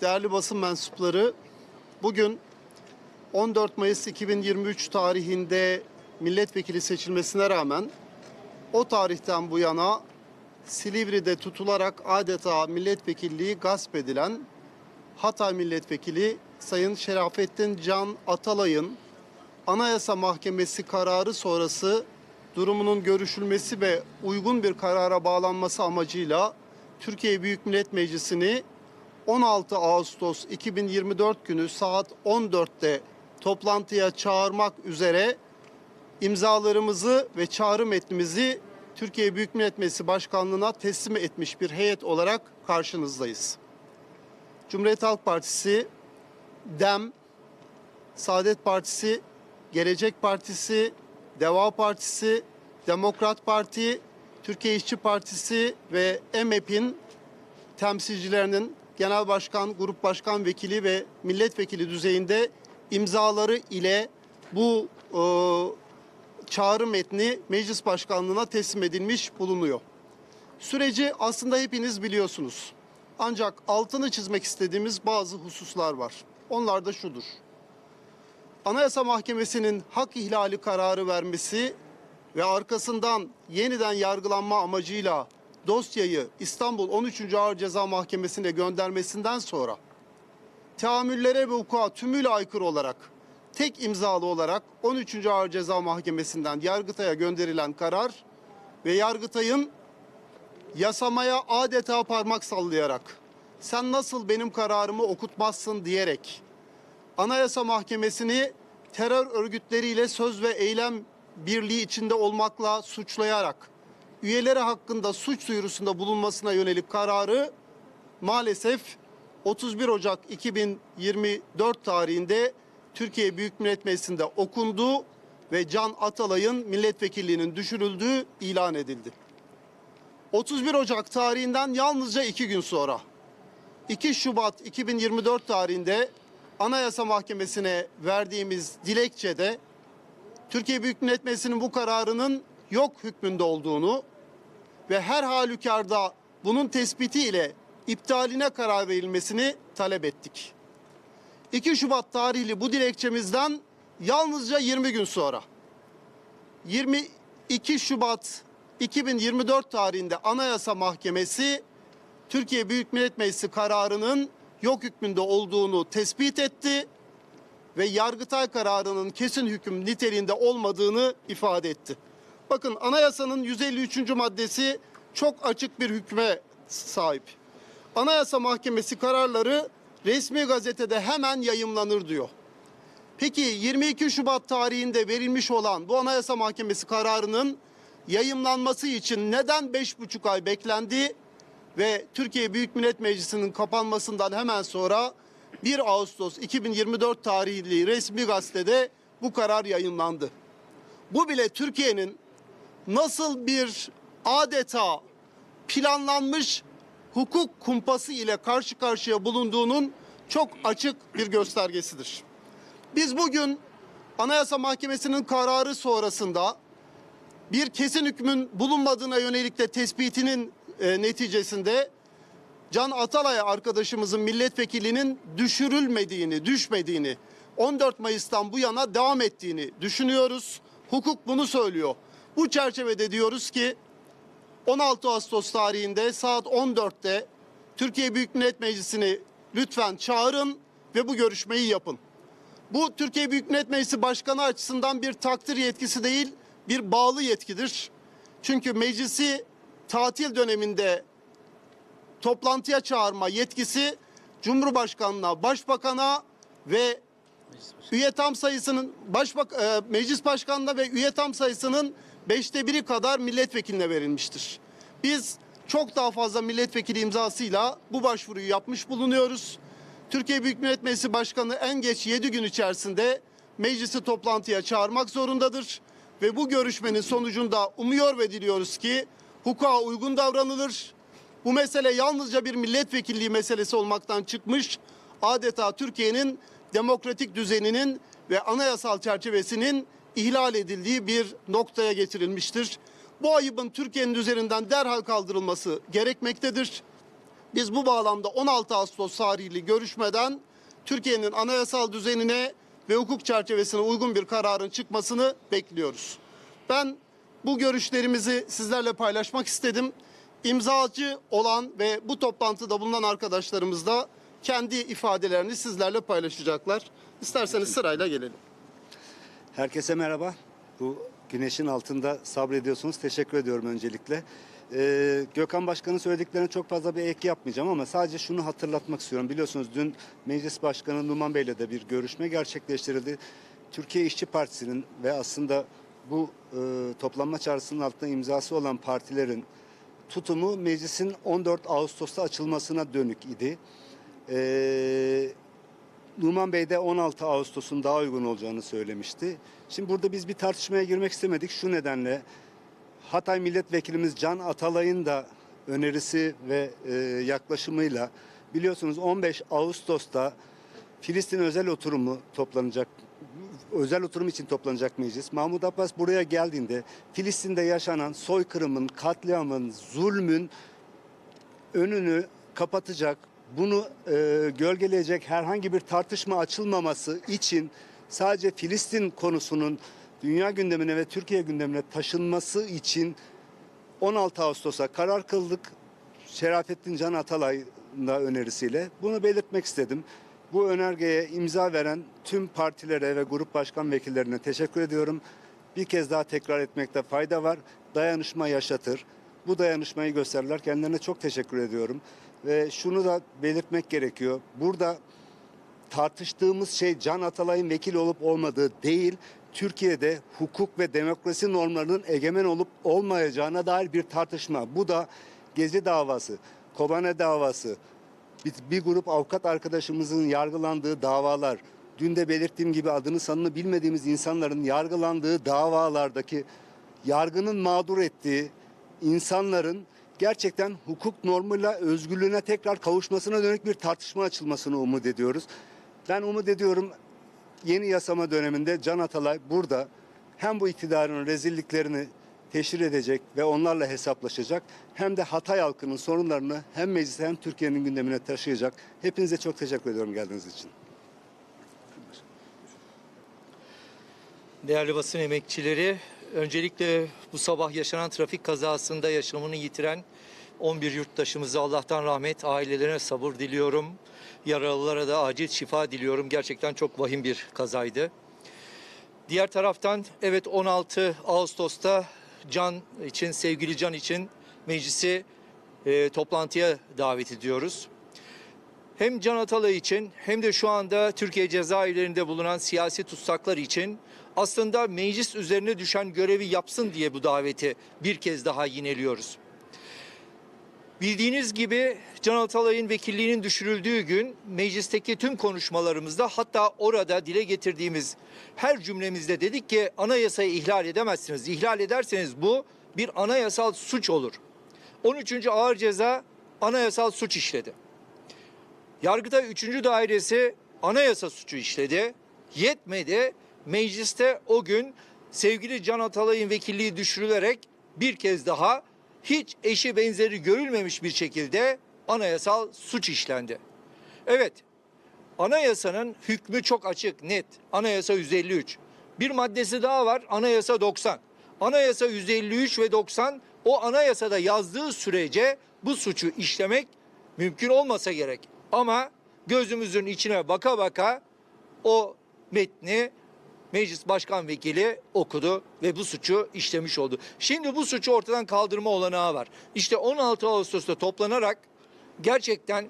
değerli basın mensupları, bugün 14 Mayıs 2023 tarihinde milletvekili seçilmesine rağmen o tarihten bu yana Silivri'de tutularak adeta milletvekilliği gasp edilen Hatay Milletvekili Sayın Şerafettin Can Atalay'ın Anayasa Mahkemesi kararı sonrası durumunun görüşülmesi ve uygun bir karara bağlanması amacıyla Türkiye Büyük Millet Meclisi'ni 16 Ağustos 2024 günü saat 14'te toplantıya çağırmak üzere imzalarımızı ve çağrı metnimizi Türkiye Büyük Millet Meclisi Başkanlığı'na teslim etmiş bir heyet olarak karşınızdayız. Cumhuriyet Halk Partisi, DEM, Saadet Partisi, Gelecek Partisi, Deva Partisi, Demokrat Parti, Türkiye İşçi Partisi ve EMEP'in temsilcilerinin genel başkan, grup başkan vekili ve milletvekili düzeyinde imzaları ile bu e, çağrı metni meclis başkanlığına teslim edilmiş bulunuyor. Süreci aslında hepiniz biliyorsunuz. Ancak altını çizmek istediğimiz bazı hususlar var. Onlar da şudur. Anayasa Mahkemesi'nin hak ihlali kararı vermesi ve arkasından yeniden yargılanma amacıyla dosyayı İstanbul 13. Ağır Ceza Mahkemesi'ne göndermesinden sonra teamüllere ve hukuka tümüyle aykırı olarak tek imzalı olarak 13. Ağır Ceza Mahkemesi'nden Yargıtay'a gönderilen karar ve Yargıtay'ın yasamaya adeta parmak sallayarak sen nasıl benim kararımı okutmazsın diyerek Anayasa Mahkemesi'ni terör örgütleriyle söz ve eylem birliği içinde olmakla suçlayarak üyeleri hakkında suç duyurusunda bulunmasına yönelik kararı maalesef 31 Ocak 2024 tarihinde Türkiye Büyük Millet Meclisi'nde okundu ve Can Atalay'ın milletvekilliğinin düşürüldüğü ilan edildi. 31 Ocak tarihinden yalnızca iki gün sonra 2 Şubat 2024 tarihinde Anayasa Mahkemesi'ne verdiğimiz dilekçede Türkiye Büyük Millet Meclisi'nin bu kararının yok hükmünde olduğunu ve her halükarda bunun tespitiyle iptaline karar verilmesini talep ettik. 2 Şubat tarihli bu dilekçemizden yalnızca 20 gün sonra 22 Şubat 2024 tarihinde Anayasa Mahkemesi Türkiye Büyük Millet Meclisi kararının yok hükmünde olduğunu tespit etti ve Yargıtay kararının kesin hüküm niteliğinde olmadığını ifade etti. Bakın anayasanın 153. maddesi çok açık bir hükme sahip. Anayasa Mahkemesi kararları resmi gazetede hemen yayımlanır diyor. Peki 22 Şubat tarihinde verilmiş olan bu Anayasa Mahkemesi kararının yayımlanması için neden 5,5 ay beklendi ve Türkiye Büyük Millet Meclisi'nin kapanmasından hemen sonra 1 Ağustos 2024 tarihli resmi gazetede bu karar yayınlandı. Bu bile Türkiye'nin nasıl bir adeta planlanmış hukuk kumpası ile karşı karşıya bulunduğunun çok açık bir göstergesidir. Biz bugün Anayasa Mahkemesi'nin kararı sonrasında bir kesin hükmün bulunmadığına yönelik de tespitinin e, neticesinde Can Atalay arkadaşımızın milletvekilinin düşürülmediğini, düşmediğini, 14 Mayıs'tan bu yana devam ettiğini düşünüyoruz. Hukuk bunu söylüyor. Bu çerçevede diyoruz ki 16 Ağustos tarihinde saat 14'te Türkiye Büyük Millet Meclisi'ni lütfen çağırın ve bu görüşmeyi yapın. Bu Türkiye Büyük Millet Meclisi Başkanı açısından bir takdir yetkisi değil, bir bağlı yetkidir. Çünkü meclisi tatil döneminde toplantıya çağırma yetkisi Cumhurbaşkanına, Başbakan'a ve üye tam sayısının başbak e, meclis başkanına ve üye tam sayısının beşte biri kadar milletvekiline verilmiştir. Biz çok daha fazla milletvekili imzasıyla bu başvuruyu yapmış bulunuyoruz. Türkiye Büyük Millet Meclisi Başkanı en geç 7 gün içerisinde meclisi toplantıya çağırmak zorundadır. Ve bu görüşmenin sonucunda umuyor ve diliyoruz ki hukuka uygun davranılır. Bu mesele yalnızca bir milletvekilliği meselesi olmaktan çıkmış. Adeta Türkiye'nin demokratik düzeninin ve anayasal çerçevesinin ihlal edildiği bir noktaya getirilmiştir. Bu ayıbın Türkiye'nin üzerinden derhal kaldırılması gerekmektedir. Biz bu bağlamda 16 Ağustos tarihli görüşmeden Türkiye'nin anayasal düzenine ve hukuk çerçevesine uygun bir kararın çıkmasını bekliyoruz. Ben bu görüşlerimizi sizlerle paylaşmak istedim. İmzacı olan ve bu toplantıda bulunan arkadaşlarımız da kendi ifadelerini sizlerle paylaşacaklar. İsterseniz sırayla gelelim. Herkese merhaba. Bu güneşin altında sabrediyorsunuz. Teşekkür ediyorum öncelikle. Ee, Gökhan Başkan'ın söylediklerine çok fazla bir ek yapmayacağım ama sadece şunu hatırlatmak istiyorum. Biliyorsunuz dün Meclis Başkanı Numan Bey'le de bir görüşme gerçekleştirildi. Türkiye İşçi Partisi'nin ve aslında bu e, toplanma çağrısının altında imzası olan partilerin tutumu meclisin 14 Ağustos'ta açılmasına dönük idi. Ee, Numan Bey de 16 Ağustos'un daha uygun olacağını söylemişti. Şimdi burada biz bir tartışmaya girmek istemedik. Şu nedenle Hatay Milletvekilimiz Can Atalay'ın da önerisi ve e, yaklaşımıyla biliyorsunuz 15 Ağustos'ta Filistin özel oturumu toplanacak özel oturum için toplanacak meclis. Mahmut Abbas buraya geldiğinde Filistin'de yaşanan soykırımın, katliamın, zulmün önünü kapatacak, bunu e, gölgeleyecek herhangi bir tartışma açılmaması için sadece Filistin konusunun dünya gündemine ve Türkiye gündemine taşınması için 16 Ağustos'a karar kıldık. Şerafettin Can Atalay'ın da önerisiyle bunu belirtmek istedim. Bu önergeye imza veren tüm partilere ve grup başkan vekillerine teşekkür ediyorum. Bir kez daha tekrar etmekte fayda var. Dayanışma yaşatır. Bu dayanışmayı gösterirler. Kendilerine çok teşekkür ediyorum. Ve şunu da belirtmek gerekiyor. Burada tartıştığımız şey Can Atalay'ın vekil olup olmadığı değil, Türkiye'de hukuk ve demokrasi normlarının egemen olup olmayacağına dair bir tartışma. Bu da Gezi davası, Kobane davası, bir, bir grup avukat arkadaşımızın yargılandığı davalar, dün de belirttiğim gibi adını sanını bilmediğimiz insanların yargılandığı davalardaki yargının mağdur ettiği insanların gerçekten hukuk normuyla özgürlüğüne tekrar kavuşmasına dönük bir tartışma açılmasını umut ediyoruz. Ben umut ediyorum yeni yasama döneminde Can Atalay burada hem bu iktidarın rezilliklerini teşhir edecek ve onlarla hesaplaşacak hem de Hatay halkının sorunlarını hem meclise hem Türkiye'nin gündemine taşıyacak. Hepinize çok teşekkür ediyorum geldiğiniz için. Değerli basın emekçileri, öncelikle bu sabah yaşanan trafik kazasında yaşamını yitiren 11 yurttaşımıza Allah'tan rahmet, ailelerine sabır diliyorum. Yaralılara da acil şifa diliyorum. Gerçekten çok vahim bir kazaydı. Diğer taraftan evet 16 Ağustos'ta Can için, sevgili Can için meclisi e, toplantıya davet ediyoruz. Hem Can Atalay için hem de şu anda Türkiye cezaevlerinde bulunan siyasi tutsaklar için aslında meclis üzerine düşen görevi yapsın diye bu daveti bir kez daha yineliyoruz. Bildiğiniz gibi Can Atalay'ın vekilliğinin düşürüldüğü gün meclisteki tüm konuşmalarımızda hatta orada dile getirdiğimiz her cümlemizde dedik ki anayasayı ihlal edemezsiniz. İhlal ederseniz bu bir anayasal suç olur. 13. ağır ceza anayasal suç işledi. Yargıtay 3. dairesi anayasa suçu işledi. Yetmedi. Mecliste o gün sevgili Can Atalay'ın vekilliği düşürülerek bir kez daha hiç eşi benzeri görülmemiş bir şekilde anayasal suç işlendi. Evet, anayasanın hükmü çok açık, net. Anayasa 153. Bir maddesi daha var, anayasa 90. Anayasa 153 ve 90 o anayasada yazdığı sürece bu suçu işlemek mümkün olmasa gerek. Ama gözümüzün içine baka baka o metni Meclis Başkan Vekili okudu ve bu suçu işlemiş oldu. Şimdi bu suçu ortadan kaldırma olanağı var. İşte 16 Ağustos'ta toplanarak gerçekten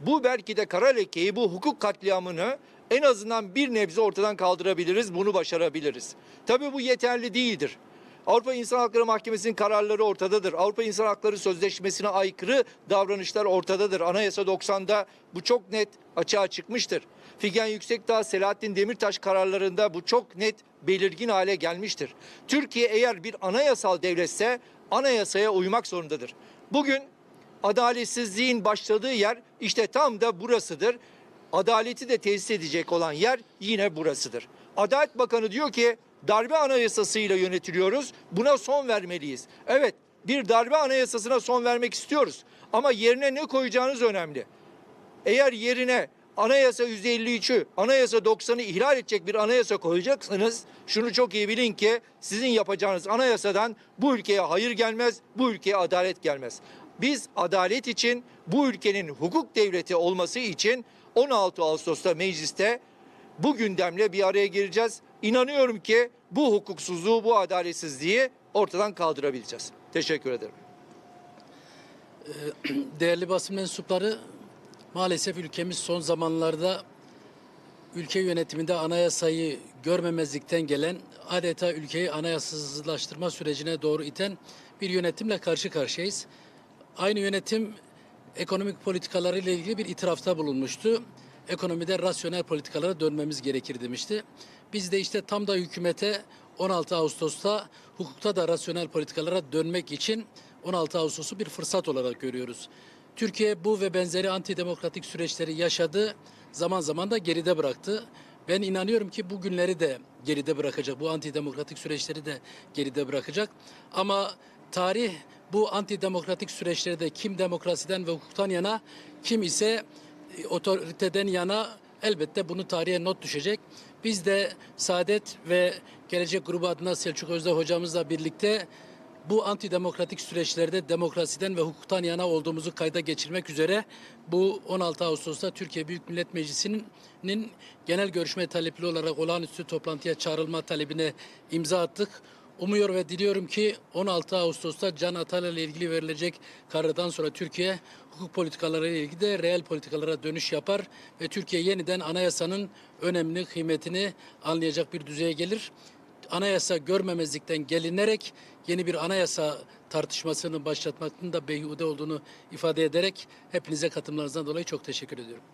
bu belki de kara lekeyi, bu hukuk katliamını en azından bir nebze ortadan kaldırabiliriz, bunu başarabiliriz. Tabii bu yeterli değildir. Avrupa İnsan Hakları Mahkemesi'nin kararları ortadadır. Avrupa İnsan Hakları Sözleşmesi'ne aykırı davranışlar ortadadır. Anayasa 90'da bu çok net açığa çıkmıştır. Figen Yüksekdağ, Selahattin Demirtaş kararlarında bu çok net belirgin hale gelmiştir. Türkiye eğer bir anayasal devletse anayasaya uymak zorundadır. Bugün adaletsizliğin başladığı yer işte tam da burasıdır. Adaleti de tesis edecek olan yer yine burasıdır. Adalet Bakanı diyor ki darbe anayasasıyla yönetiliyoruz. Buna son vermeliyiz. Evet bir darbe anayasasına son vermek istiyoruz. Ama yerine ne koyacağınız önemli. Eğer yerine anayasa 153'ü, anayasa 90'ı ihlal edecek bir anayasa koyacaksanız şunu çok iyi bilin ki sizin yapacağınız anayasadan bu ülkeye hayır gelmez, bu ülkeye adalet gelmez. Biz adalet için, bu ülkenin hukuk devleti olması için 16 Ağustos'ta mecliste bu gündemle bir araya gireceğiz. İnanıyorum ki bu hukuksuzluğu, bu adaletsizliği ortadan kaldırabileceğiz. Teşekkür ederim. Değerli basın mensupları, maalesef ülkemiz son zamanlarda ülke yönetiminde anayasayı görmemezlikten gelen adeta ülkeyi anayasasızlaştırma sürecine doğru iten bir yönetimle karşı karşıyayız. Aynı yönetim ekonomik politikaları ile ilgili bir itirafta bulunmuştu. Ekonomide rasyonel politikalara dönmemiz gerekir demişti. Biz de işte tam da hükümete 16 Ağustos'ta hukukta da rasyonel politikalara dönmek için 16 Ağustos'u bir fırsat olarak görüyoruz. Türkiye bu ve benzeri antidemokratik süreçleri yaşadı, zaman zaman da geride bıraktı. Ben inanıyorum ki bu günleri de geride bırakacak, bu antidemokratik süreçleri de geride bırakacak. Ama tarih bu antidemokratik süreçleri de kim demokrasiden ve hukuktan yana, kim ise otoriteden yana elbette bunu tarihe not düşecek. Biz de Saadet ve Gelecek Grubu adına Selçuk Özde hocamızla birlikte bu antidemokratik süreçlerde demokrasiden ve hukuktan yana olduğumuzu kayda geçirmek üzere bu 16 Ağustos'ta Türkiye Büyük Millet Meclisi'nin genel görüşme talepli olarak olağanüstü toplantıya çağrılma talebine imza attık. Umuyor ve diliyorum ki 16 Ağustos'ta Can Atalay ile ilgili verilecek karardan sonra Türkiye hukuk politikaları ile ilgili de reel politikalara dönüş yapar ve Türkiye yeniden anayasanın önemini, kıymetini anlayacak bir düzeye gelir anayasa görmemezlikten gelinerek yeni bir anayasa tartışmasını başlatmakın da beyhude olduğunu ifade ederek hepinize katılımlarınızdan dolayı çok teşekkür ediyorum.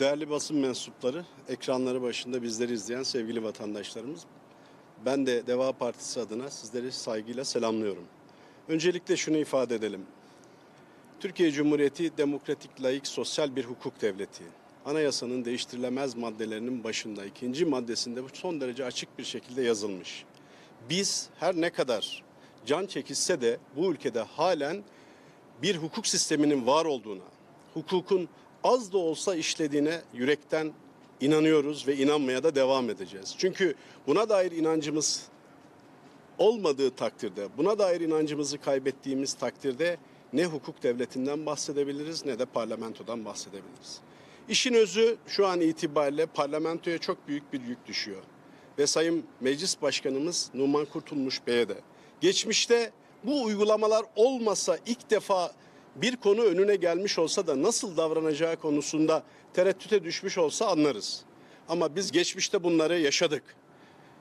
Değerli basın mensupları, ekranları başında bizleri izleyen sevgili vatandaşlarımız, ben de Deva Partisi adına sizleri saygıyla selamlıyorum. Öncelikle şunu ifade edelim. Türkiye Cumhuriyeti demokratik, layık, sosyal bir hukuk devleti. Anayasanın değiştirilemez maddelerinin başında ikinci maddesinde son derece açık bir şekilde yazılmış. Biz her ne kadar can çekişse de bu ülkede halen bir hukuk sisteminin var olduğuna, hukukun az da olsa işlediğine yürekten inanıyoruz ve inanmaya da devam edeceğiz. Çünkü buna dair inancımız olmadığı takdirde, buna dair inancımızı kaybettiğimiz takdirde ne hukuk devletinden bahsedebiliriz ne de parlamentodan bahsedebiliriz. İşin özü şu an itibariyle parlamentoya çok büyük bir yük düşüyor. Ve Sayın Meclis Başkanımız Numan Kurtulmuş Bey'e de geçmişte bu uygulamalar olmasa ilk defa bir konu önüne gelmiş olsa da nasıl davranacağı konusunda tereddüte düşmüş olsa anlarız. Ama biz geçmişte bunları yaşadık.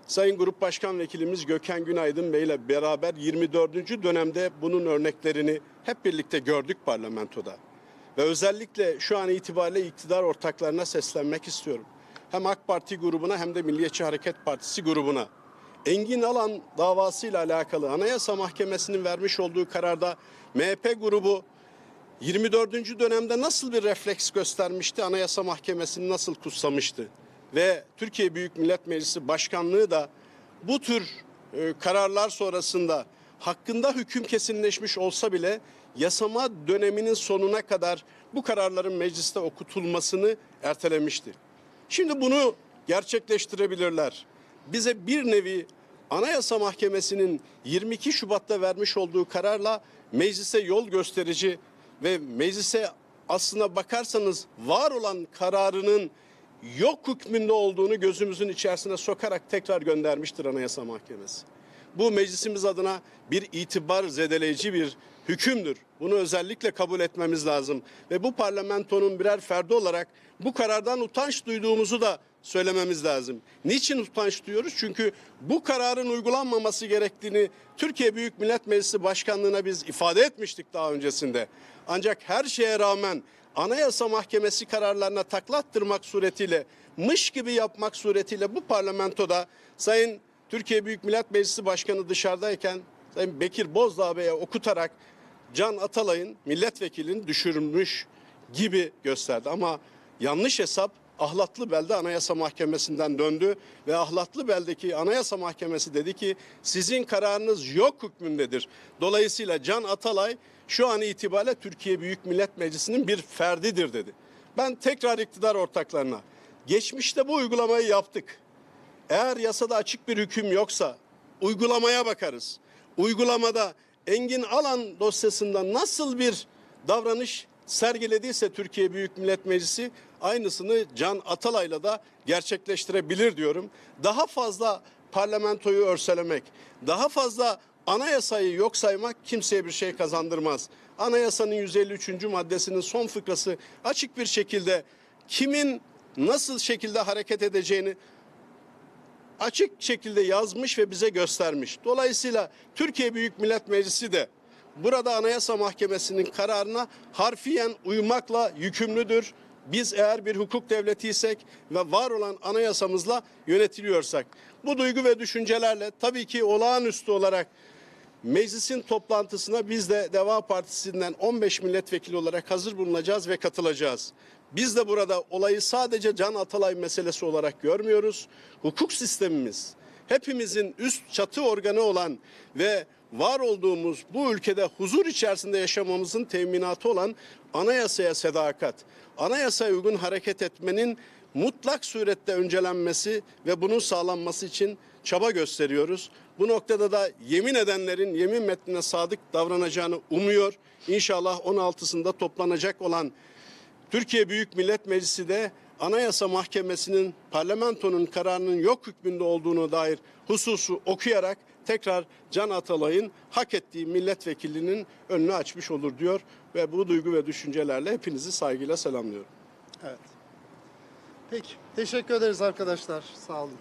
Sayın Grup Başkan Vekilimiz Gökhan Günaydın Bey ile beraber 24. dönemde bunun örneklerini hep birlikte gördük parlamentoda. Ve özellikle şu an itibariyle iktidar ortaklarına seslenmek istiyorum. Hem AK Parti grubuna hem de Milliyetçi Hareket Partisi grubuna. Engin Alan davasıyla alakalı Anayasa Mahkemesi'nin vermiş olduğu kararda MHP grubu 24. dönemde nasıl bir refleks göstermişti? Anayasa Mahkemesi'ni nasıl kutsamıştı? Ve Türkiye Büyük Millet Meclisi Başkanlığı da bu tür e, kararlar sonrasında hakkında hüküm kesinleşmiş olsa bile yasama döneminin sonuna kadar bu kararların mecliste okutulmasını ertelemişti. Şimdi bunu gerçekleştirebilirler. Bize bir nevi Anayasa Mahkemesi'nin 22 Şubat'ta vermiş olduğu kararla meclise yol gösterici ve meclise aslına bakarsanız var olan kararının yok hükmünde olduğunu gözümüzün içerisine sokarak tekrar göndermiştir Anayasa Mahkemesi. Bu meclisimiz adına bir itibar zedeleyici bir hükümdür. Bunu özellikle kabul etmemiz lazım. Ve bu parlamentonun birer ferdi olarak bu karardan utanç duyduğumuzu da söylememiz lazım. Niçin utanç duyuyoruz? Çünkü bu kararın uygulanmaması gerektiğini Türkiye Büyük Millet Meclisi Başkanlığı'na biz ifade etmiştik daha öncesinde. Ancak her şeye rağmen Anayasa Mahkemesi kararlarına taklattırmak suretiyle, mış gibi yapmak suretiyle bu parlamentoda Sayın Türkiye Büyük Millet Meclisi Başkanı dışarıdayken Sayın Bekir Bozdağ Bey'e okutarak Can Atalay'ın milletvekilini düşürmüş gibi gösterdi. Ama yanlış hesap Ahlatlıbel'de Anayasa Mahkemesi'nden döndü ve Ahlatlıbel'deki Anayasa Mahkemesi dedi ki sizin kararınız yok hükmündedir. Dolayısıyla Can Atalay şu an itibariyle Türkiye Büyük Millet Meclisi'nin bir ferdidir dedi. Ben tekrar iktidar ortaklarına geçmişte bu uygulamayı yaptık. Eğer yasada açık bir hüküm yoksa uygulamaya bakarız. Uygulamada Engin Alan dosyasında nasıl bir davranış sergilediyse Türkiye Büyük Millet Meclisi aynısını Can Atalay'la da gerçekleştirebilir diyorum. Daha fazla parlamentoyu örselemek, daha fazla anayasayı yok saymak kimseye bir şey kazandırmaz. Anayasanın 153. maddesinin son fıkrası açık bir şekilde kimin nasıl şekilde hareket edeceğini açık şekilde yazmış ve bize göstermiş. Dolayısıyla Türkiye Büyük Millet Meclisi de burada Anayasa Mahkemesi'nin kararına harfiyen uymakla yükümlüdür. Biz eğer bir hukuk devletiysek ve var olan anayasamızla yönetiliyorsak bu duygu ve düşüncelerle tabii ki olağanüstü olarak Meclisin toplantısına biz de Deva Partisi'nden 15 milletvekili olarak hazır bulunacağız ve katılacağız. Biz de burada olayı sadece Can Atalay meselesi olarak görmüyoruz. Hukuk sistemimiz, hepimizin üst çatı organı olan ve var olduğumuz bu ülkede huzur içerisinde yaşamamızın teminatı olan anayasaya sadakat, anayasaya uygun hareket etmenin mutlak surette öncelenmesi ve bunun sağlanması için çaba gösteriyoruz. Bu noktada da yemin edenlerin yemin metnine sadık davranacağını umuyor. İnşallah 16'sında toplanacak olan Türkiye Büyük Millet Meclisi de Anayasa Mahkemesi'nin parlamentonun kararının yok hükmünde olduğunu dair hususu okuyarak tekrar Can Atalay'ın hak ettiği milletvekilinin önünü açmış olur diyor ve bu duygu ve düşüncelerle hepinizi saygıyla selamlıyorum. Evet. Peki. Teşekkür ederiz arkadaşlar. Sağ olun.